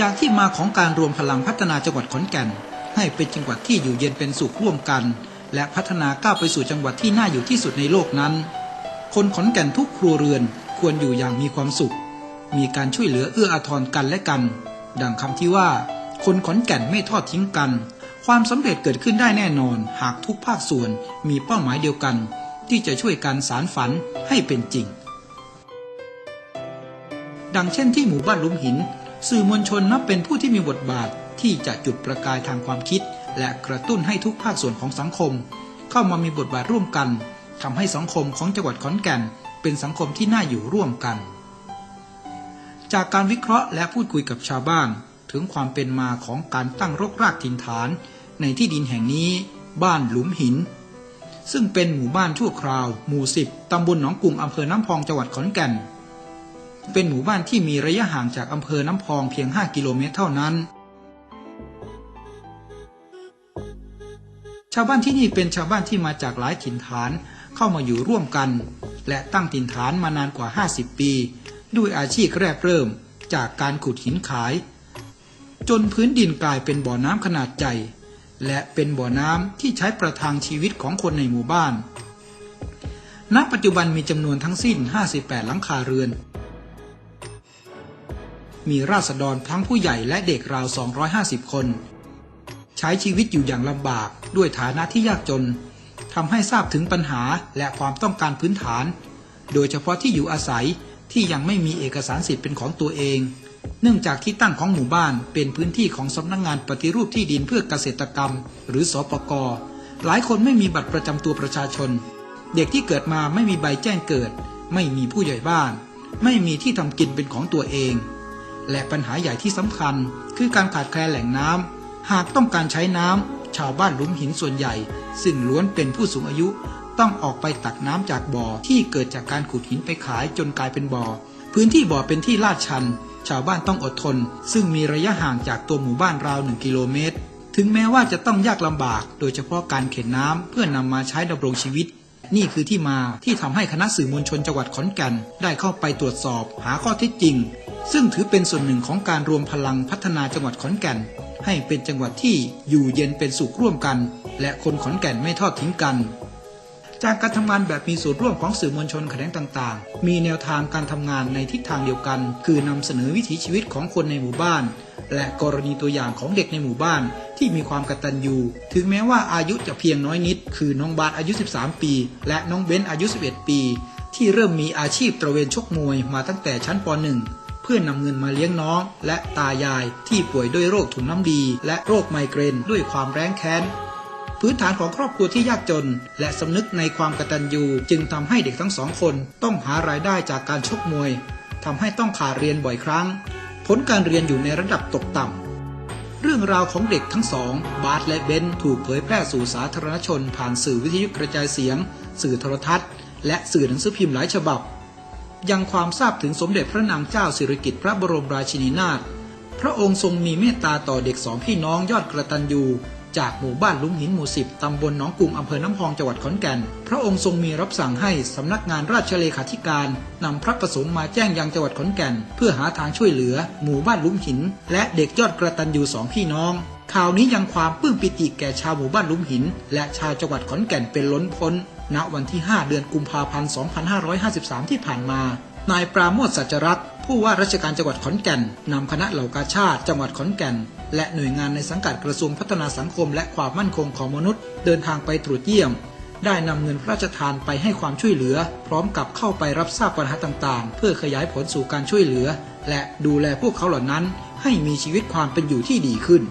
จากที่มาของการรวมพลังพัฒนาจังหวัดขอนแก่น ให้เป็นจังหวัดที่อยู่เย็นเป็นสุขร่วมกัน และพัฒนาก้าวไปสู่จังหวัดที่น่าอยู่ที่สุดในโลกนั้น คนขอนแก่นทุกครัวเรือนควรอยู่อย่างมีความสุข มีการช่วยเหลือเอื้ออาทรกันและกัน ดังคำที่ว่า คนขอนแก่นไม่ทอดทิ้งกัน ความสำเร็จเกิดขึ้นได้แน่นอน หากทุกภาคส่วนมีเป้าหมายเดียวกัน ที่จะช่วยกันสารฝันให้เป็นจริง ดังเช่นที่หมู่บ้านลุมหิน สื่อมวลชนนับเป็นผู้ที่มีบทบาทที่จะจุดประกายทางความคิด และกระตุ้นให้ทุกภาคส่วนของสังคม เข้ามามีบทบาทร่วมกันทำให้สังคมของจังหวัดขอนแก่น เป็นสังคมที่น่าอยู่ร่วมกัน จากการวิเคราะห์และพูดคุยกับชาวบ้าน ถึงความเป็นมาของการตั้งรกรากถิ่นฐาน ในที่ดินแห่งนี้ บ้านหลุมหิน ซึ่งเป็นหมู่บ้านชั่วคราว หมู่สิบตำบลหนองกุ่งอำเภอน้ำพองจังหวัดขอนแก่น เป็นหมู่บ้านที่มีระยะห่างจากอำเภอน้ำพองเพียง 5 กิโลเมตรเท่านั้น ชาวบ้านที่นี่เป็นชาวบ้านที่มาจากหลายถิ่นฐานเข้ามาอยู่ร่วมกัน และตั้งถิ่นฐานมานานกว่า 50 ปี ด้วยอาชีพแรกเริ่มจากการขุดหินขาย จนพื้นดินกลายเป็นบ่อน้ำขนาดใหญ่และเป็นบ่อน้ำที่ใช้ประทังชีวิตของคนในหมู่บ้าน ณ ปัจจุบันมีจำนวนทั้งสิ้น 58 หลังคาเรือน มีราษฎรทั้งผู้ใหญ่และเด็กราว 250 คน ใช้ชีวิตอยู่อย่างลำบากด้วยฐานะที่ยากจนทำให้ทราบถึงปัญหาและความต้องการพื้นฐาน โดยเฉพาะที่อยู่อาศัยที่ยังไม่มีเอกสารสิทธิ์เป็นของตัวเอง เนื่องจากที่ตั้งของหมู่บ้านเป็นพื้นที่ของสำนักงงานปฏิรูปที่ดินเพื่อเกษตรกรรม หรือสอปกหลายคนไม่มีบัตรประจำตัวประชาชน เด็กที่เกิดมาไม่มีใบแจ้งเกิด ไม่มีผู้ใหญ่บ้าน ไม่มีที่ทำกินเป็นของตัวเอง และปัญหาใหญ่ที่สำคัญ คือการขาดแคลนแหล่งน้ำหากต้องการใช้น้ำชาวบ้านหลุมหินส่วนใหญ่ ซึ่งล้วนเป็นผู้สูงอายุ ต้องออกไปตักน้ำจากบ่อที่เกิดจากการขุดหินไปขายจนกลายเป็นบ่อ พื้นที่บ่อเป็นที่ลาดชัน ชาวบ้านต้องอดทน ซึ่งมีระยะห่างจากตัวหมู่บ้านราวหนึ่งกิโลเมตร ถึงแม้ว่าจะต้องยากลำบาก โดยเฉพาะการเข็นน้ำเพื่อนำมาใช้ดำรงชีวิตนี่คือที่มาที่ทำให้คณะสื่อมวลชนจังหวัดขอนแก่นได้เข้าไปตรวจสอบ หาข้อเท็จจริง ซึ่งถือเป็นส่วนหนึ่งของการรวมพลังพัฒนาจังหวัดขอนแก่น ให้เป็นจังหวัดที่อยู่เย็นเป็นสุขร่วมกัน และคนขอนแก่นไม่ทอดทิ้งกัน จากการทำงานแบบมีส่วนร่วมของสื่อมวลชนแขนงต่างๆ มีแนวทางการทำงานในทิศทางเดียวกัน คือนำเสนอวิถีชีวิตของคนในหมู่บ้าน และกรณีตัวอย่างของเด็กในหมู่บ้าน ที่มีความกตัญญูถึงแม้ว่าอายุจะเพียงน้อยนิด คือน้องบาสอายุ 13 ปี และน้องเบนอายุ 11 ปี ที่เริ่มมีอาชีพตระเวนชกมวยมาตั้งแต่ชั้นป .1 เพื่อนำเงินมาเลี้ยงน้อง และตายายที่ป่วยด้วยโรคถุงน้ำดี และโรคไมเกรนด้วยความแร้งแค้นพื้นฐานของครอบครัวที่ยากจน และสำนึกในความกตัญญูจึงทำให้เด็กทั้งสองคนต้องหารายได้จากการชกมวยทำให้ต้องขาดเรียนบ่อยครั้ง ผลการเรียนอยู่ในระดับตกต่ำ เรื่องราวของเด็กทั้งสอง บาสและเบนถูกเผยแพร่สู่สาธารณชนผ่านสื่อวิทยุกระจายเสียง สื่อโทรทัศน์ และสื่อหนังสือพิมพ์หลายฉบับ ยังความทราบถึงสมเด็จพระนางเจ้าสิริกิติ์พระบรมราชินีนาถพระองค์ทรงมีเมตตาต่อเด็กสองพี่น้องยอดกระตันยู จากหมู่บ้านลุงหินหมู่สิบตำบลหนองกุงอำเภอน้ำพองจังหวัดขอนแก่น พระองค์ทรงมีรับสั่งให้สำนักงานราชเลขาธิการนำพระประสงค์มาแจ้งยังจังหวัดขอนแก่น เพื่อหาทางช่วยเหลือ หมู่บ้านลุงหิน และเด็กยอดกระตันยูสองพี่น้องข่าวนี้ยังความปลื้มปิติแก่ชาวหมู่บ้านลุงหิน และชาวจังหวัดขอนแก่นเป็นล้นพ้น ณวันที่ 5 เดือนกุมภาพันธ์ 2553 ที่ผ่านมา นายปราโมทสัจรัตน์ผู้ว่าราชการจังหวัดขอนแก่นนำคณะเหล่ากาชาติจังหวัดขอนแก่น และหน่วยงานในสังกัดกระทรวงพัฒนาสังคม และความมั่นคงของมนุษย์ เดินทางไปตรวจเยี่ยม ได้นำเงินพระราชทานไปให้ความช่วยเหลือ พร้อมกับเข้าไปรับทราบปัญหาต่างๆ เพื่อขยายผลสู่การช่วยเหลือ และดูแลพวกเขาเหล่านั้น ให้มีชีวิตความเป็นอยู่ที่ดีขึ้น